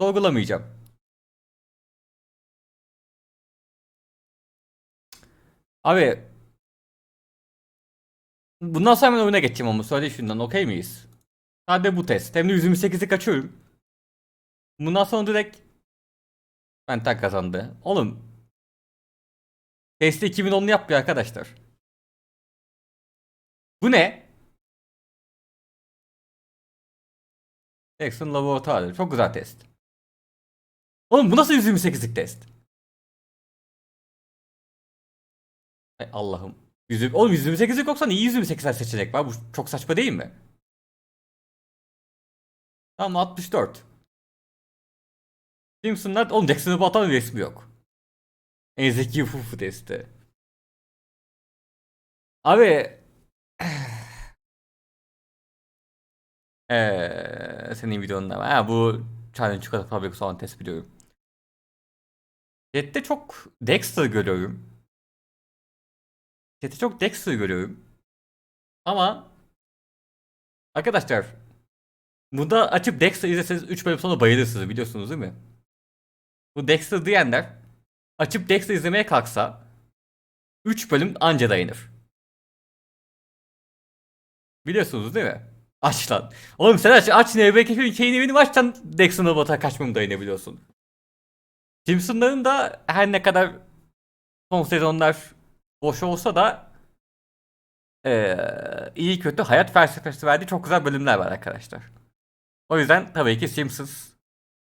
Sorgulamayacağım. Abi bundan sonra ben oyuna geçeceğim ama söyle şundan okey miyiz? Sadece bu test. Hem de 128'i kaçıyorum. Bundan sonra direkt Penta kazandı. Oğlum Testi 2010'lu yapıyor arkadaşlar. Bu ne? Jackson laboratuvarı. Çok güzel test. Oğlum bu nasıl 128'lik test? Ay Allah'ım. Yüzü, oğlum 128'lik yoksa iyi 128'ler seçenek var. Bu çok saçma değil mi? Tamam 64. Simpsonlar oğlum Jackson'ı batan resmi yok. En zeki fufu testi. Abi Eee senin videonda var. Ha bu challenge çikolata fabrikası olan test biliyorum. Chat'te çok Dexter görüyorum. Chat'te çok Dexter görüyorum. Ama arkadaşlar burada açıp Dexter izleseniz 3 bölüm sonra bayılırsınız biliyorsunuz değil mi? Bu Dexter diyenler açıp Dexter izlemeye kalksa 3 bölüm anca dayanır. Biliyorsunuz değil mi? Aç lan. Oğlum sen aç aç NBK'nin şeyini benim açtan Dexter'ın bota kaçmamı dayanabiliyorsun. Simpsonların da her ne kadar son sezonlar boş olsa da eee, iyi kötü hayat felsefesi verdiği çok güzel bölümler var arkadaşlar. O yüzden tabii ki Simpsons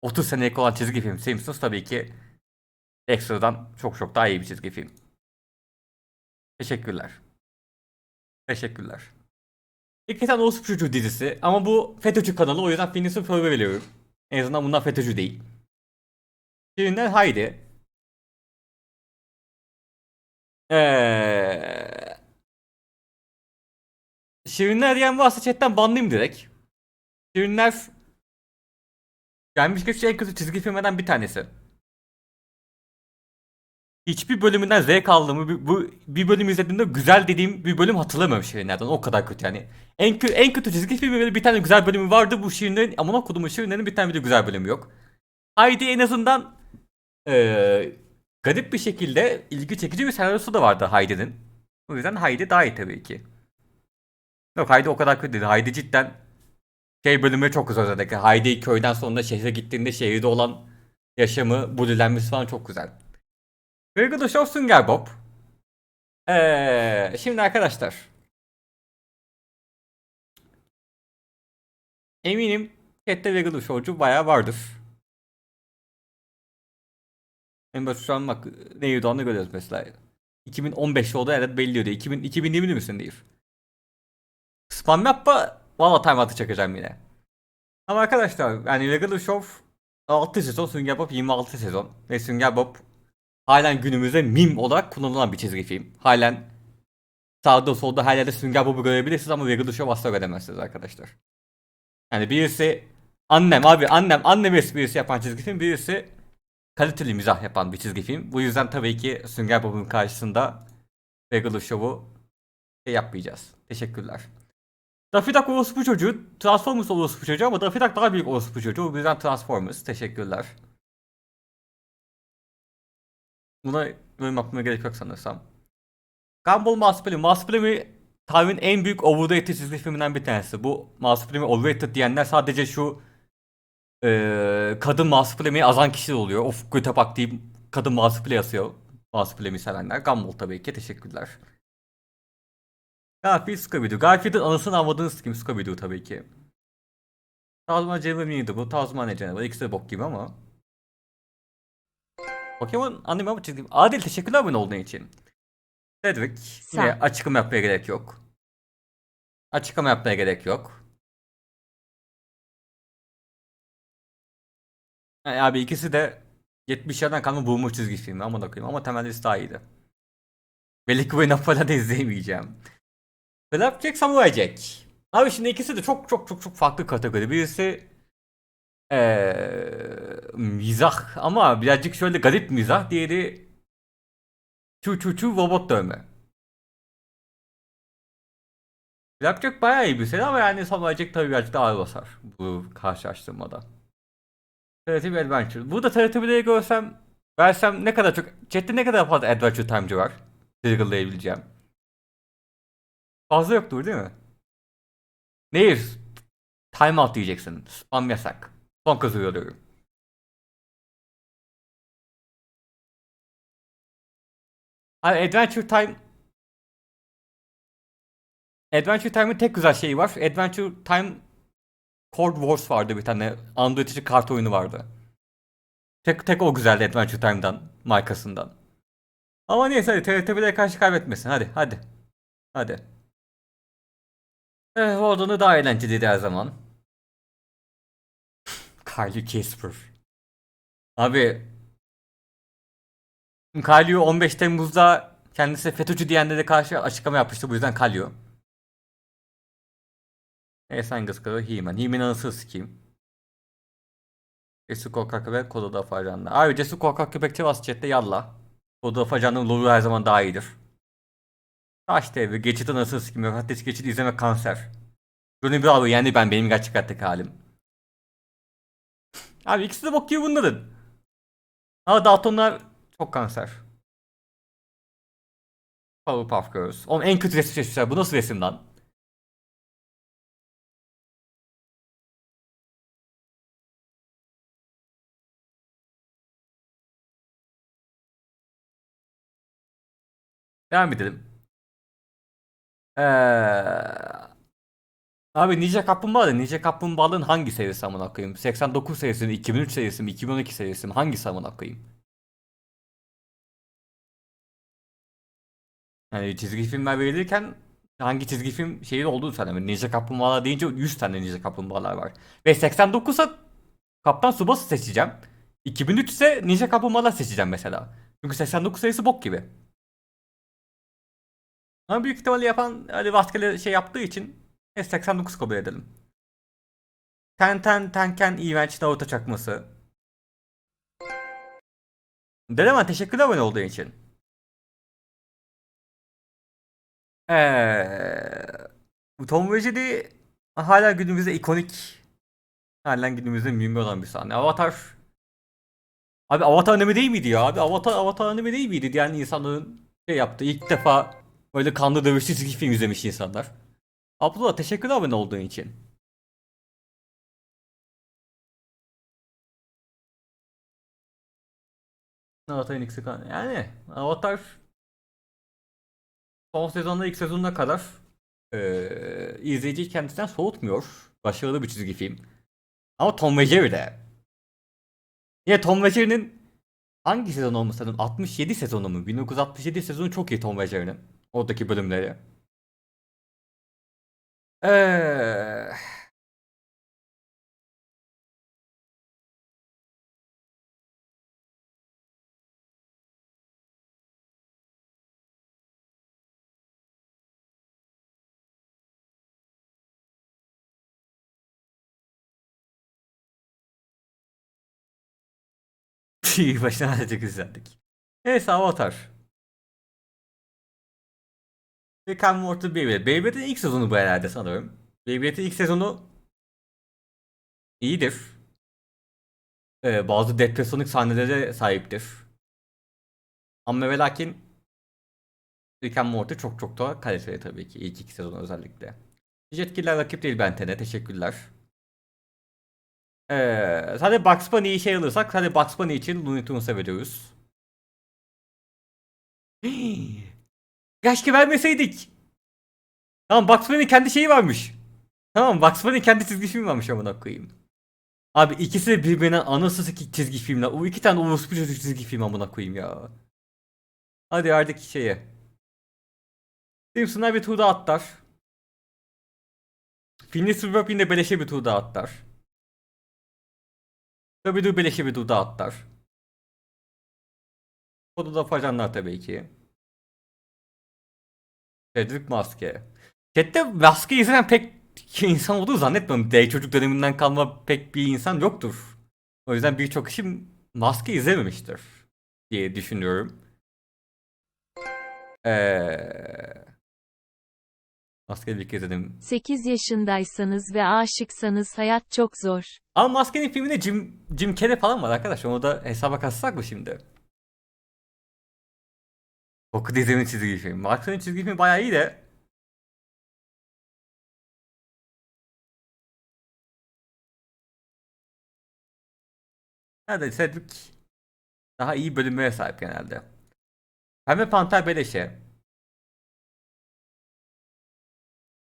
30 senelik olan çizgi film Simpsons tabii ki Dexter'dan çok çok daha iyi bir çizgi film. Teşekkürler. Teşekkürler. İki tane Orospu Çocuğu dizisi ama bu FETÖ'cü kanalı o yüzden Phineas'ın Ferb'e veriyorum. En azından bunlar FETÖ'cü değil. Birinden Haydi. Eee... Şirinler diyen varsa chatten banlayayım direkt. Şirinler gelmiş geçmiş en kötü çizgi filmlerden bir tanesi. Hiçbir bölümünden zevk aldığımı, bir- bu bir bölüm izlediğimde güzel dediğim bir bölüm hatırlamıyorum Şirinlerden. O kadar kötü yani. En, en kötü çizgi filmi bir tane güzel bölümü vardı. Bu Şirinlerin, amına kodumun Şirinlerin bir tane bile güzel bölümü yok. Haydi en azından eee, garip bir şekilde ilgi çekici bir senaryosu da vardı Haydi'nin. O yüzden Haydi daha iyi tabii ki. Yok Haydi o kadar kötü değil. Haydi cidden şey bölümü çok güzel özellikle. Haydi köyden sonra şehre gittiğinde şehirde olan yaşamı, bulilenmesi falan çok güzel. Very Show Sünger Bob. Ee, şimdi arkadaşlar. Eminim chatte Very Show'cu bayağı vardır. En basit şu an bak neydi onu görüyoruz mesela. 2015'te oldu evet belli diyor. 2000, 2020'li misin değil. Spam yapma valla timeout'ı çakacağım yine. Ama arkadaşlar yani Regular Show 6 sezon Sünger Bob 26 sezon ve Sünger Bob halen günümüzde meme olarak kullanılan bir çizgi film. Halen sağda solda her yerde Sünger Bob'u görebilirsiniz ama Regular Show asla göremezsiniz arkadaşlar. Yani birisi annem abi annem annem esprisi yapan çizgi film birisi kaliteli mizah yapan bir çizgi film. Bu yüzden tabii ki Sünger Bob'un karşısında Regular Show'u şey yapmayacağız. Teşekkürler. Daffy Duck orospu çocuğu, Transformers orospu çocuğu ama Daffy Duck daha büyük orospu çocuğu. O yüzden Transformers. Teşekkürler. Buna yorum yapmaya gerek yok sanırsam. Gumball Marsupilami. Marsupilami tarihin en büyük overrated çizgi filminden bir tanesi. Bu Marsupilami overrated diyenler sadece şu eee kadın Marsupilami'yi azan kişi oluyor. Of göte bak deyip kadın Marsupilami yazıyor. Marsupilami sevenler. Gumball tabii ki. Teşekkürler. Garfield Scooby-Doo. Garfield'ın anısını almadığınız kim Scooby-Doo tabii ki. Tazman canavarı neydi bu? Tazman canavarı? İkisi de bok gibi ama. Pokemon anime ama çizgi. Adil teşekkürler abone olduğun için. Cedric yine açıklama yapmaya gerek yok. Açıklama yapmaya gerek yok. Yani abi ikisi de 70'lerden kalma boomer çizgi filmi ama da koyayım ama temelli daha iyiydi. Belli ki bu Napol'da da izleyemeyeceğim. Flapjack Samurai Jack. Abi şimdi ikisi de çok çok çok çok farklı kategori. Birisi eee mizah ama birazcık şöyle garip mizah. Diğeri çu çu çu robot dövme. Flapjack bayağı iyi bir seri ama yani Samurai Jack tabii birazcık daha ağır basar bu karşılaştırmada. Teletubby Adventure. Burada Teletubby'leri görsem, versem ne kadar çok, chatte ne kadar fazla Adventure Time'cı var. Sırgılayabileceğim. Fazla yoktur değil mi? Nehir. Time out diyeceksin. Spam yasak. Son kez uyarıyorum. Abi Adventure Time Adventure Time'ın tek güzel şeyi var. Adventure Time Cold Wars vardı bir tane. Android için kart oyunu vardı. Tek tek o güzeldi Adventure Time'dan, markasından. Ama neyse hadi TRT'ye karşı kaybetmesin. Hadi hadi. Hadi. Eh, Warden'ı daha eğlenceliydi her zaman. Kylie Casper. Abi Kalyo 15 Temmuz'da kendisi FETÖ'cü diyenlere karşı açıklama yapmıştı. Bu yüzden Kalyo. Esen Gıskırı He-Man. He-Man'ın anasını sikeyim. Cesur Korkak Köpek Kododa Afacan'la. Abi Cesur Korkak Köpek Çevas Chat'te yalla. Kododa Afacan'ın loru her zaman daha iyidir. Taş TV. Geçit'in anasını sikeyim. Müfettiş Geçit izleme kanser. Bir abi yani ben benim gerçek hayattaki halim. Abi ikisi de bok gibi bunların. Ama Daltonlar çok kanser. Powerpuff Girls. Oğlum en kötü resim seçmişler. Bu nasıl resim lan? Devam edelim. Ee, abi Ninja Kaplumbağa da Ninja Kaplumbağa'nın hangi serisi amına koyayım? 89 serisi mi, 2003 serisi mi, 2012 serisi mi? Hangisi amına koyayım? Yani çizgi filmler verilirken hangi çizgi film şeyi olduğunu söylemem. Ninja Kaplumbağalar deyince 100 tane Ninja Kaplumbağalar var. Ve 89'a Kaptan Tsubasa seçeceğim. 2003 ise Ninja Kaplumbağalar seçeceğim mesela. Çünkü 89 sayısı bok gibi. Ama büyük ihtimalle yapan hani rastgele şey yaptığı için S89 kabul edelim. Ten Ten Tenken Event Naruto çakması. Dedeman teşekkürler abone olduğun için. Eee Tom Jerry hala günümüzde ikonik halen günümüzde mühim olan bir sahne. Avatar Abi Avatar anime değil miydi ya? Abi Avatar Avatar anime değil miydi? Diğer insanların şey yaptı. İlk defa böyle kanlı dövüşlü çizgi film izlemiş insanlar. Abdullah teşekkür abone olduğun için. Avatar'ın ilk sezonu- yani Avatar son sezonda ilk sezonuna kadar eee izleyiciyi kendisinden soğutmuyor. Başarılı bir çizgi film. Ama Tom ve Jerry de. Yine Tom ve Jerry'nin hangi sezon olması lazım? 67 sezonu mu? 1967 sezonu çok iyi Tom ve Jerry'nin. Oradaki bölümleri. Eee... Başına da çok izlendik. Neyse Avatar. Rick and Morty Beyblade. Beyblade'in ilk sezonu bu herhalde sanırım. Beyblade'in ilk sezonu iyidir. Ee, bazı depresyonluk sahnelere sahiptir. Ama ve lakin Rick and Morty çok çok daha kaliteli tabii ki. İlk iki sezon özellikle. Jetgiller rakip değil Benten'e. Teşekkürler. Ee, sadece Bugs Bunny'yi şey alırsak sadece Bugs Bunny için Looney Tunes'a veriyoruz. Keşke vermeseydik. Tamam Bugs Bunny'nin kendi şeyi varmış. Tamam Bugs Bunny'nin kendi çizgi filmi varmış amına koyayım. Abi ikisi de birbirinden anasız iki çizgi filmler. O iki tane orospu çocuk çizgi film amına koyayım ya. Hadi artık şeye. Simpsonlar bir tur atlar. Phineas ve Ferb yine beleşe bir tur atlar. Tabii dur beleşe bir tur atlar. O da facanlar tabii ki. Cedric Maske. Chat'te maske izleyen pek insan olduğu zannetmiyorum. D çocuk döneminden kalma pek bir insan yoktur. O yüzden birçok kişi maske izlememiştir diye düşünüyorum. Eee... Maskeyi bir kez izledim. 8 yaşındaysanız ve aşıksanız hayat çok zor. Ama Maskenin filminde Jim, Jim Carrey falan var arkadaş. Onu da hesaba katsak mı şimdi? Koku dizimin çizgi filmi. Maskenin çizgi filmi bayağı iyi de. Nerede Cedric daha iyi bölümlere sahip genelde. Pembe Panter Beleşe.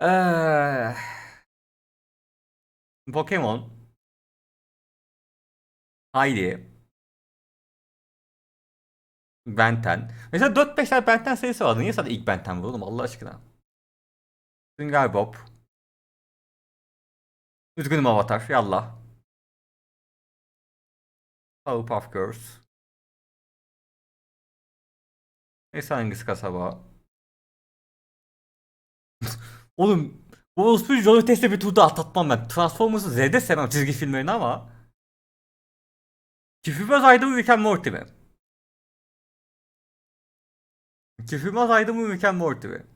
Eee... Pokemon. Haydi. Benten. Mesela 4-5 tane Benten serisi vardı. Niye sadece ilk Benten var oğlum Allah aşkına? Sünger Bob. Üzgünüm Avatar. Yallah. Powerpuff Girls. Neyse hangisi kasaba? Oğlum bu Osprey Jolly Test'e bir turda atlatmam ben. Transformers'ı Z'de sevmem çizgi filmlerini ama. Küfürbaz mı Rick and Morty mi? Küfürbaz Aydın mı and Morty mi?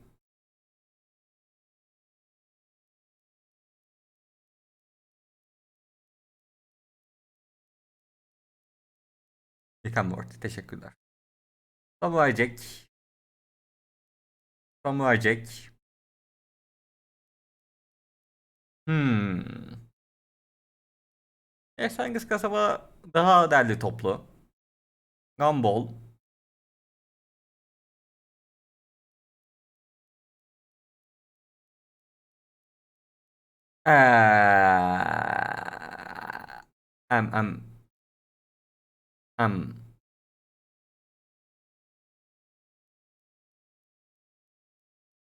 And Morty teşekkürler. Samurai Jack. Samurai Jack. Hmm. Esengis kasaba daha derli toplu. Gumball. Eee... Em em. Em.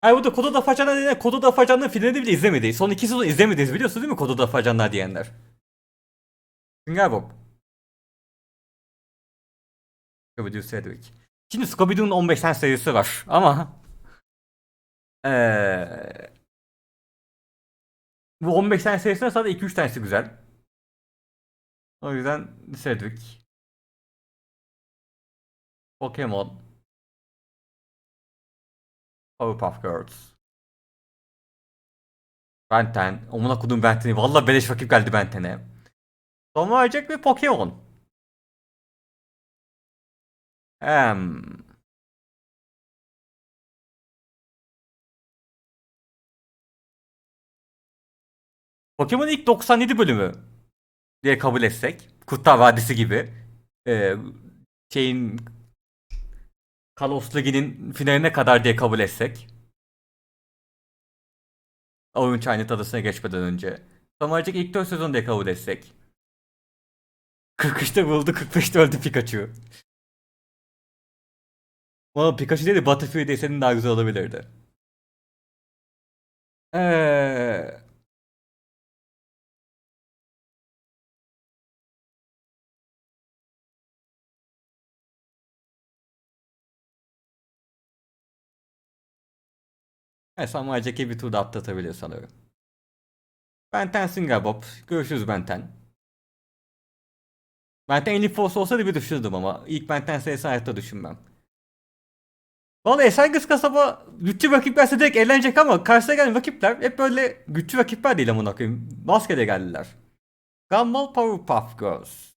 Ay bu da Kododa Facanlar diyen Kododa Facanlar finalini bile izlemedi. Son iki sezon izlemediniz biliyorsunuz değil mi Kododa Facanlar diyenler? Sünger Bob. Scooby-Doo Cedric. Şimdi Scooby-Doo'nun 15 tane serisi var ama eee bu 15 tane serisinden sadece 2-3 tanesi güzel. O yüzden Cedric. Pokemon. Powerpuff Girls. Benten. Amına kodum Benten'i. Valla beleş vakit geldi Benten'e. Samurai Jack ve Pokemon. Em. Pokemon ilk 97 bölümü diye kabul etsek. Kurtlar Vadisi gibi. Ee, şeyin Kalos Ligi'nin finaline kadar diye kabul etsek. Oyun Çaynet Adası'na geçmeden önce. Jack ilk 4 sezon diye kabul etsek. 43'te buldu 45'te öldü Pikachu. Ama Pikachu değil de Butterfree desenin daha güzel olabilirdi. Eee... Samurai Jack'i bir turda atlatabilir sanırım. Benten Sünger Bob. Görüşürüz Benten. Benten Elite Force olsaydı bir düşünürdüm ama ilk Benten serisi hayatta düşünmem. Valla Esengiz kasaba güçlü rakiplerse direkt eğlenecek ama karşısına gelen rakipler hep böyle güçlü rakipler değil amına koyayım. Maskede geldiler. Gumball Powerpuff Girls.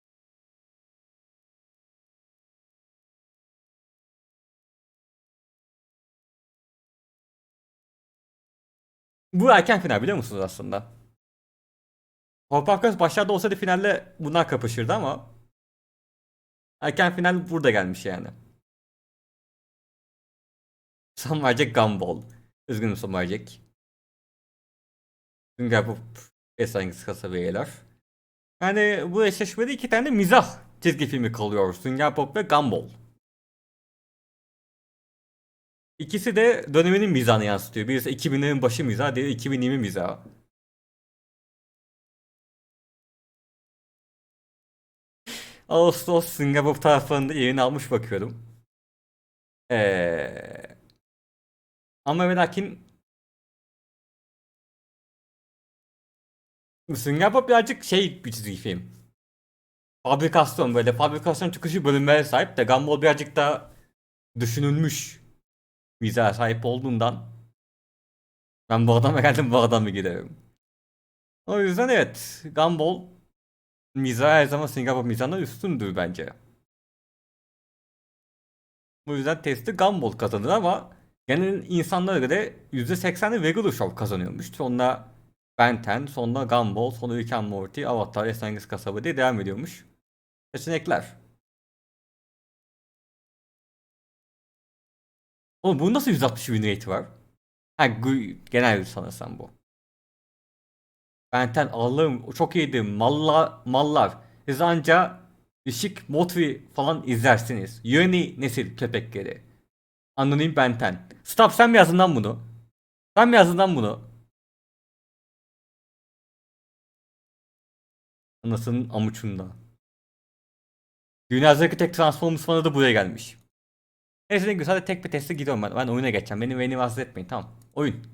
Bu erken final biliyor musunuz aslında? Girls başlarda olsaydı finalle bunlar kapışırdı ama erken final burada gelmiş yani. Samurai Gumball. Üzgünüm Samurai Jack. Sünger Bob Esengis kasabeyeler. Yani bu eşleşmede iki tane mizah çizgi filmi kalıyor. Sünger Bob ve Gumball. İkisi de döneminin mizahını yansıtıyor. Birisi 2000'lerin başı mizah, diğeri 2020 mizahı. Ağustos Singapur taraflarında yerini almış bakıyorum. Ee, ama ve lakin Singapur birazcık şey bir çizgi film. Fabrikasyon böyle fabrikasyon çıkışı bölümlere sahip de Gumball birazcık daha düşünülmüş mizaha sahip olduğundan ben bu adama geldim bu adamı giderim. O yüzden evet Gumball mizah her zaman Singapur mizahından üstündür bence. Bu yüzden testi Gumball kazanır ama genel insanlara göre %80'i Regular Show kazanıyormuş. Sonra Ben 10, sonra Gumball, sonra Rick and Morty, Avatar, Esrarengiz Kasaba diye devam ediyormuş. Seçenekler. Oğlum bunun nasıl 160 win rate var? Ha genel sanırsam bu. Benten Allah'ım çok iyiydi. Malla, mallar. Siz anca Işık Motri falan izlersiniz. Yeni nesil köpekleri. Anonim Benten. Stop sen mi yazdın lan bunu? Sen mi yazdın lan bunu? Anasının amuçunda. Dünyadaki tek Transformers fanı da buraya gelmiş. Neyse ne güzel hadi tek bir teste gidiyorum ben. Ben oyuna geçeceğim. Beni beni rahatsız tamam. Oyun.